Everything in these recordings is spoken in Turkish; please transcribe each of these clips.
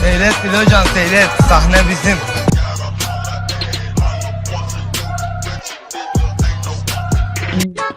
Seyret Bilocan seyret. Sahne bizim. Kırılma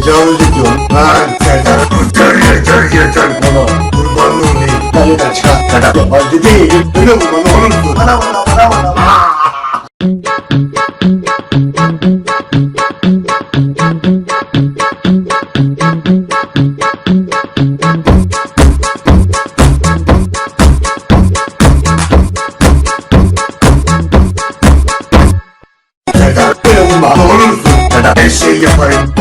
tecavüz ediyorum lan Serdar. Yeter yeter yeter. Bana kurban olayım. Kaleden çıkar. Ya da yabancı değilim kırılma ne olursun bana bana bana bana! Serdar da her şey yaparım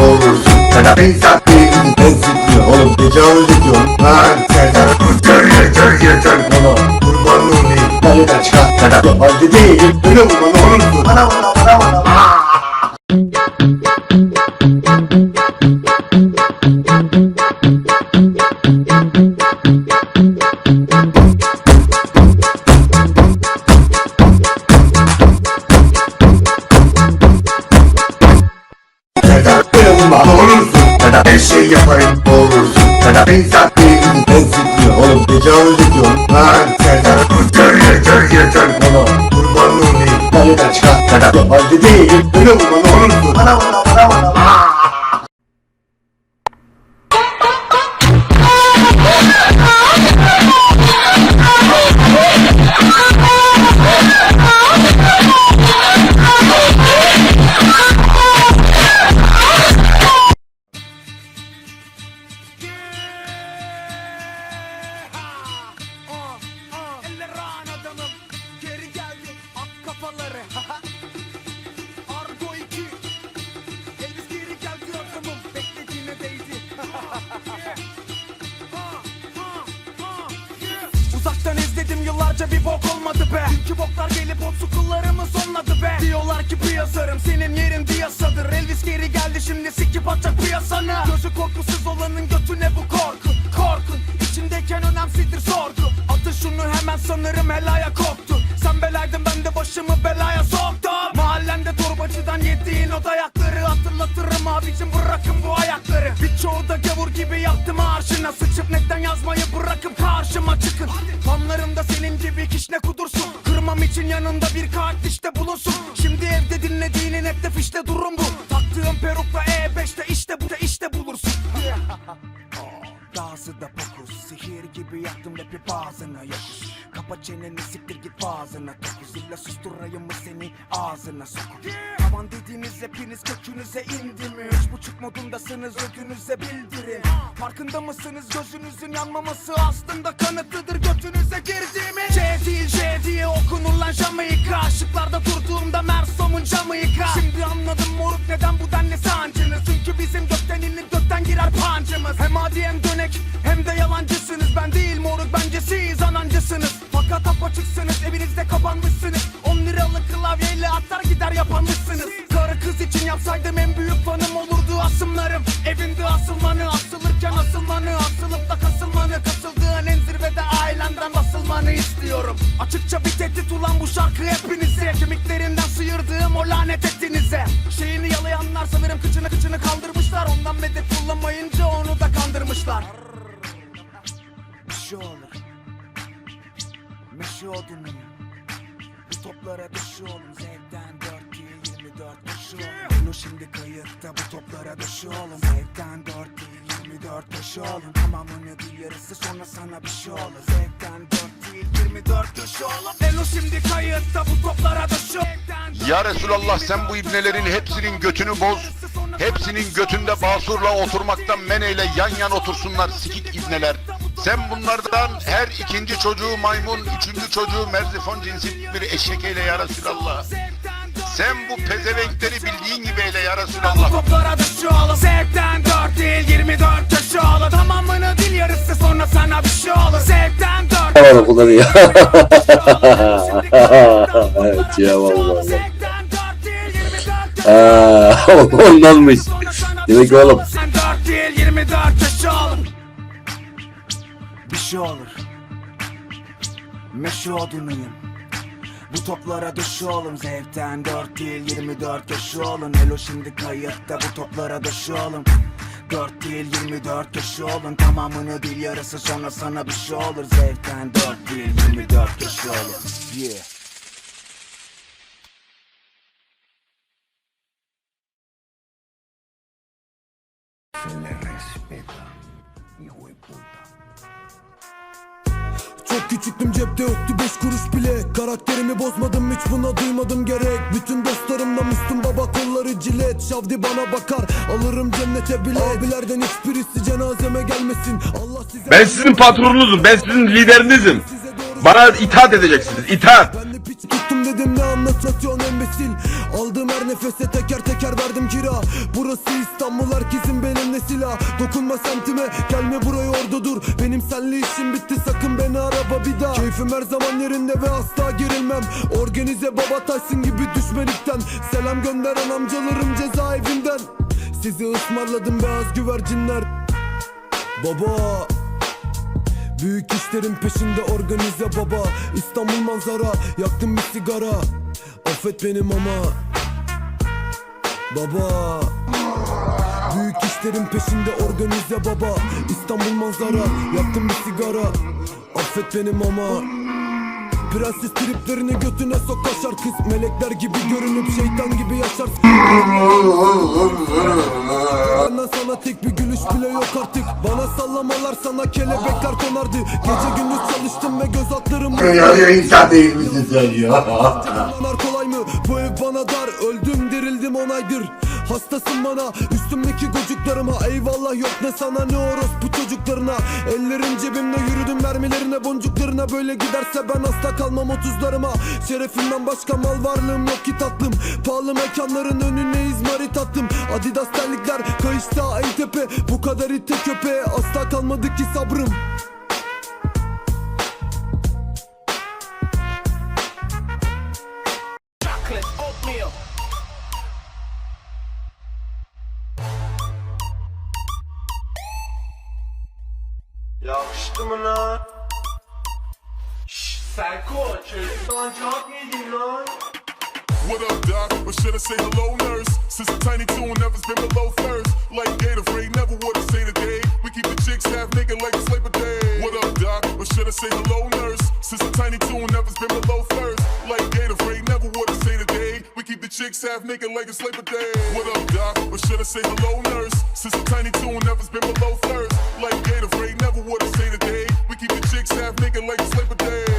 olursun ya da ben zaten ben zıplıyor oğlum tecavüz ediyorum lan Serdar yeter yeter yeter bana kurban olayım Kaleden çıkar ya da yabancı değilim kırılma ne olursun bana bana bana bana yeter yeter yeter bana kurban olayım çıkar ya da değilim kırılma ne olursun bana bana bana bana yıllarca bir bok olmadı be. Dünkü boklar gelip o sukullarımı sonladı be. Diyorlar ki piyasarım senin yerin diyasadır Elvis geri geldi şimdi sikip atacak piyasanı Gözü korkusuz olanın götüne bu korku? Korkun içindeyken önemsizdir sorgu. Atın şunu hemen sanırım helaya koptu Sen belaydın ben de başımı belaya soktum. Mahallende torbacıdan yediğin o dayakları Hatırlatırım abicim bırakın bu ayakları. Birçoğu da gavur gibi yaktım arşına Sıçıp netten yazmayı için yanında bir kart işte bulunsun. Şimdi evde dinlediğinin hep de fişte durum bu. Taktığım perukla E5'te işte bu da işte bulursun. Dağsı da pokus Sihir gibi yaktım rapi bazına yokuş Kapa çeneni siktir git bazına Dokuz illa susturayım mı seni? Ağzına sokup Aman dediğiniz hepiniz kökünüze indi mi Üç buçuk modundasınız ödünüze bildirin Farkında mısınız? Gözünüzün yanmaması Aslında kanıtıdır. Götünüze girdiğimi C değil J diye okunur lan Jamaika. Işıklarda durduğumda Mersom'un camı yıka Şimdi anladım moruk neden bu denli sancınız? Çünkü bizim gökten inip gökten girer pancımız. Hem adi hem dönek hem de yalancısınız. Ben değil moruk bence siz anancısınız Fakat apaçıksınız evinizde kapanmışsınız. 10 liralık klavyeyle atar gider yapanmışsınız. Karı kız için yapsaydım en büyük fanım olurdu asımlarım. Evinde asılmanı asılırken asılmanı Asılıp da kasılmanı kasıldığın en zirvede ailenden basılmanı istiyorum. Açıkça bir tehdit ulan bu şarkı hepinize. Kemiklerinden sıyırdığım o lanet etinize. Şeyini yalayanlar sanırım kıçını kıçını Bu toplara düşüyorum Zevkten 4 değil 24 koşuyorum Bunu şimdi kayıtta bu toplara düşüyorum Zevkten 4 değil 24 koşuyorum Tamamını değil yarısı sonra sana bir şey olur Zevkten 4 değil 24 koşuyorum Elo şimdi kayıtta bu toplara düşüyorum Ya Resulallah sen bu ibnelerin hepsinin götünü boz. Hepsinin götünde basurla oturmaktan meneyle yan yan otursunlar sikik ibneler. Sen bunlardan her ikinci çocuğu maymun, üçüncü çocuğu merzifon cinsi bir eşek eyle ya Resulallah. Sen bu pezevenkleri bildiğin gibi eyle ya Resulallah. Toplara düşüyorum Zevkten 4 değil 24 yaşı olur Tamamını dil yarısı sonra sana bir şey olur Zevkten 4 Havalı kullanıyor. evet ya vallahi. Aa, ondanmış. Demek ki oğlum. Meşe odunuyum bu toplara dışı olun zevkten 4 değil 24 yaşı olun. Elo şimdi kayıtta. Bu toplara dışı olun 4 değil 24 yaşı olun. Tamamını bil yarısı sonra sana bir şey olur. Zevkten 4 değil 24 yaşı olun. Yeah Çok küçüktüm cepte yoktu beş kuruş bile Karakterimi bozmadım hiç buna duymadım gerek Bütün dostlarımla Müslüm baba kolları cilet Şavdi bana bakar alırım cennete bile Abilerden hiçbirisi cenazeme gelmesin Allah size Ben sizin patronunuzum. Ben sizin liderinizim. Bana itaat edeceksiniz. İtaat. Ben de piç tuttum dedim ne anlatıyorsun embesil Aldığım her nefese teker teker verdim kira Burası İstanbul herkesin benimle silah Dokunma semtime gelme buraya orada senli işim bitti sakın beni araba bir daha. Keyfim her zaman yerinde ve asla gerilmem. Organize baba Tyson gibi düşmelikten. Selam gönderen amcalarım cezaevinden. Sizi ısmarladım beyaz güvercinler. Baba Büyük işlerin peşinde organize baba. İstanbul manzara yaktım bir sigara. Affet benim ama. Baba Büyük işlerin peşinde organize baba. İstanbul manzara yaktım bir sigara. Affet benim ama. Prenses triplerini götüne sok kaşar kız. Melekler gibi görünüp şeytan gibi yaşarsın Benden sana tek bir gülüş bile yok artık. Bana sallamalar sana kelebekler konardı. Gece gündüz çalıştım ve göz altlarım Ya insan değil misin sen ya? Bunlar kolay mı? Bu ev bana dar. Öldüm dirildim on aydır Hastasın bana üstümdeki gocuklarıma. Eyvallah yok ne sana ne orospu çocuklarına. Ellerim cebimde yürüdüm mermilerine boncuklarına. Böyle giderse ben asla kalmam otuzlarıma. Şerefimden başka mal varlığım yok ki tatlım. Pahalı mekanların önüne izmarit attım. Adidas terlikler kayışta en tepe. Bu kadar ite köpeğe asla kalmadı ki sabrım Yakıştı mı lan? Şşş Serko çocuktan çok yedin lan What up, doc? Or should I say hello, nurse? Since I'm tiny and never's been below first. Like Gatorade, never would have say today. We keep the chicks half naked like it's Labor Day. What up, doc? Or should I say hello, nurse? Since I'm tiny and never's been below first. Like Gatorade, never would have say today. We keep the chicks half naked like it's Labor Day. What up, doc? Or should I say hello, nurse? Since I'm tiny and never's been below first. Like Gatorade, never would have say today. We keep the chicks half naked like it's Labor Day.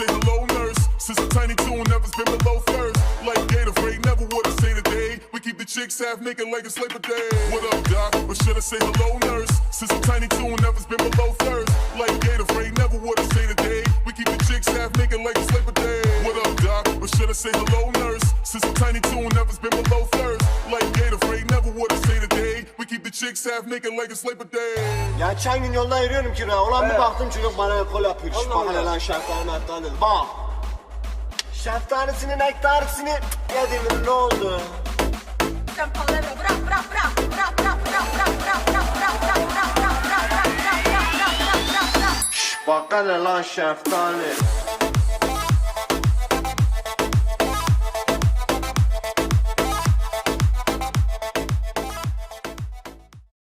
say hello, nurse? Since I'm tiny and never's been below first. Like Gatorade, never would have say today. We keep the chicks half naked like it's Labor Day. What up, doc? Or should I say hello, nurse? Since I'm tiny and never's been below first. Like Gatorade, never would have say today. We keep the chicks half naked like it's Labor Day. What up, doc? Or should I say hello, nurse? Since I'm tiny and never's been below first. Like Gatorade, never would have say today. keep the chicks half naked like it's Labor Day. Ya geçen gün yolda yürüyorum ki ben. Ulan bir baktım çocuk bana kol yapıyor. Şu bak hele lan şeftali meftali. Bak. Şeftalisini nektarisini yedim ne oldu? Şş, Bak hele lan şeftali.